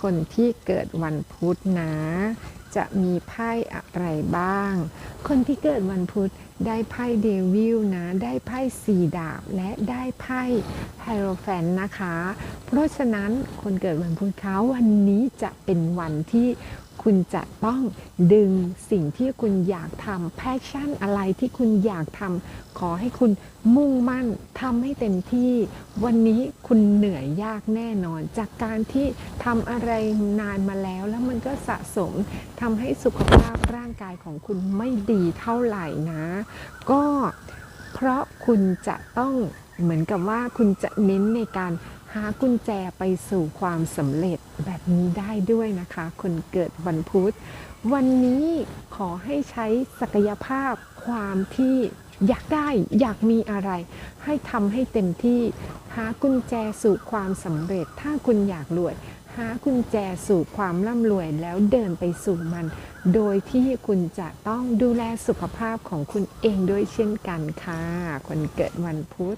คนที่เกิดวันพุธนะ จะมีไพ่อะไรบ้าง คนที่เกิดวันพุธได้ไพ่เดวิลนะ ได้ไพ่สีดาบ และได้ไพ่ไฮโรแฟนนะคะ เพราะฉะนั้นคนเกิดวันพุธเขาวันนี้จะเป็นวันที่คุณจะต้องดึงสิ่งที่คุณอยากทำแพชชั่นอะไรที่คุณอยากทำขอให้คุณมุ่งมั่นทำให้เต็มที่ วันนี้คุณเหนื่อยยากแน่นอน จากการที่ทำอะไรนานมาแล้ว แล้วมันก็สะสมทำให้สุขภาพร่างกายของคุณไม่ดีเท่าไหร่นะ ก็เพราะคุณจะต้องเหมือนกับว่าคุณจะเน้นในการหากุญแจไปสู่ความสำเร็จแบบนี้ได้ด้วยนะคะ คนเกิดวันพุธ วันนี้ขอให้ใช้ศักยภาพความที่อยากได้อยากมีอะไร ให้ทำให้เต็มที่ หากุญแจสู่ความสำเร็จ ถ้าคุณอยากรวย หากุญแจสู่ความร่ำรวยแล้วเดินไปสู่มัน โดยที่คุณจะต้องดูแลสุขภาพของคุณเองด้วยเช่นกันค่ะ คนเกิดวันพุธ